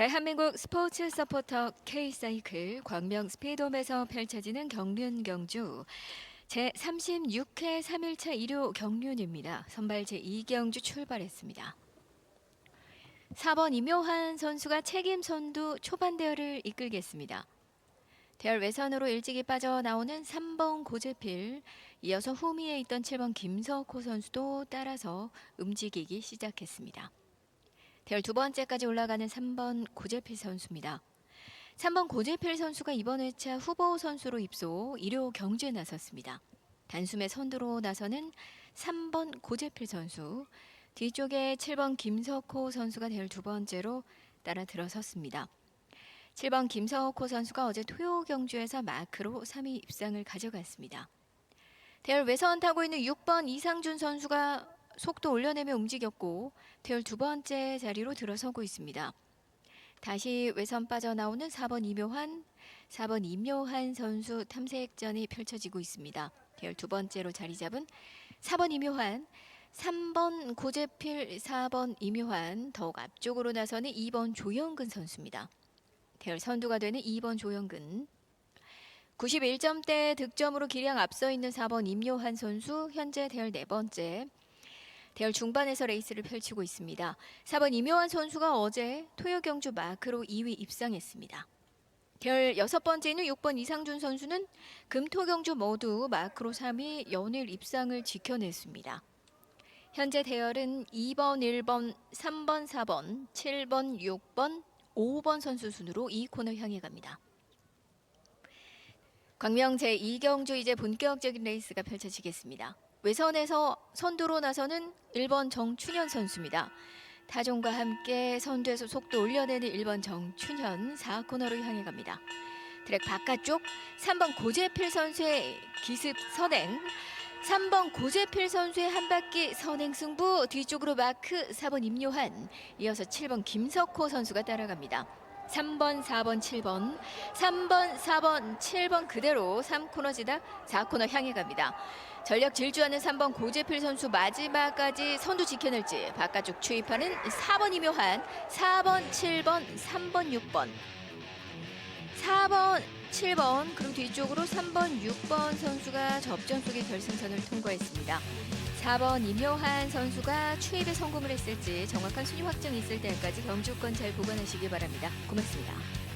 대한민국 스포츠 서포터 K사이클 광명 스피드홈에서 펼쳐지는 경륜 경주 제36회 3일차 1호 경륜입니다. 선발 제2경주 출발했습니다. 4번 임요한 선수가 책임 선두 초반 대열을 이끌겠습니다. 대열 외선으로 일찍이 빠져나오는 3번 고재필, 이어서 후미에 있던 7번 김석호 선수도 따라서 움직이기 시작했습니다. 대열 두 번째까지 올라가는 3번 고재필 선수입니다. 3번 고재필 선수가 이번 회차 후보 선수로 입소 1호 경주에 나섰습니다. 단숨에 선두로 나서는 3번 고재필 선수, 뒤쪽에 7번 김석호 선수가 대열 두 번째로 따라 들어섰습니다. 7번 김석호 선수가 어제 토요 경주에서 마크로 3위 입상을 가져갔습니다. 대열 외선 타고 있는 6번 이상준 선수가 속도 올려내며 움직였고 대열 두 번째 자리로 들어서고 있습니다. 다시 외선 빠져나오는 4번 이묘한, 4번 임묘한 선수 탐색전이 펼쳐지고 있습니다. 대열 두 번째로 자리 잡은 4번 이묘한, 3번 고재필, 4번 이묘한, 더욱 앞쪽으로 나서는 2번 조영근 선수입니다. 대열 선두가 되는 2번 조영근. 91점대 득점으로 기량 앞서 있는 4번 임요한 선수 현재 대열 네 번째. 대열 중반에서 레이스를 펼치고 있습니다. 4번 임요한 선수가 어제 토요 경주 마크로 2위 입상했습니다. 대열 여섯 번째는 6번 이상준 선수는 금토 경주 모두 마크로 3위 연일 입상을 지켜냈습니다. 현재 대열은 2번, 1번, 3번, 4번, 7번, 6번, 5번 선수 순으로 이 코너 향해 갑니다. 광명 제2경주 이제 본격적인 레이스가 펼쳐지겠습니다. 외선에서 선두로 나서는 1번 정춘현 선수입니다. 타종과 함께 선두에서 속도 올려내는 1번 정춘현 4코너로 향해 갑니다. 트랙 바깥쪽 3번 고재필 선수의 기습 선행 3번 고재필 선수의 한 바퀴 선행 승부 뒤쪽으로 마크 4번 임요한 이어서 7번 김석호 선수가 따라갑니다. 3번, 4번, 7번, 3번, 4번, 7번 그대로 3코너 지다 4코너 향해 갑니다. 전력 질주하는 3번 고재필 선수 마지막까지 선두 지켜낼지 바깥쪽 추입하는 4번 이묘한 4번, 7번, 3번, 6번 4번, 7번 그리고 뒤쪽으로 3번, 6번 선수가 접전 속의 결승선을 통과했습니다. 4번 임요한 선수가 추입에 성공을 했을지 정확한 순위 확정이 있을 때까지 경주권 잘 보관하시기 바랍니다. 고맙습니다.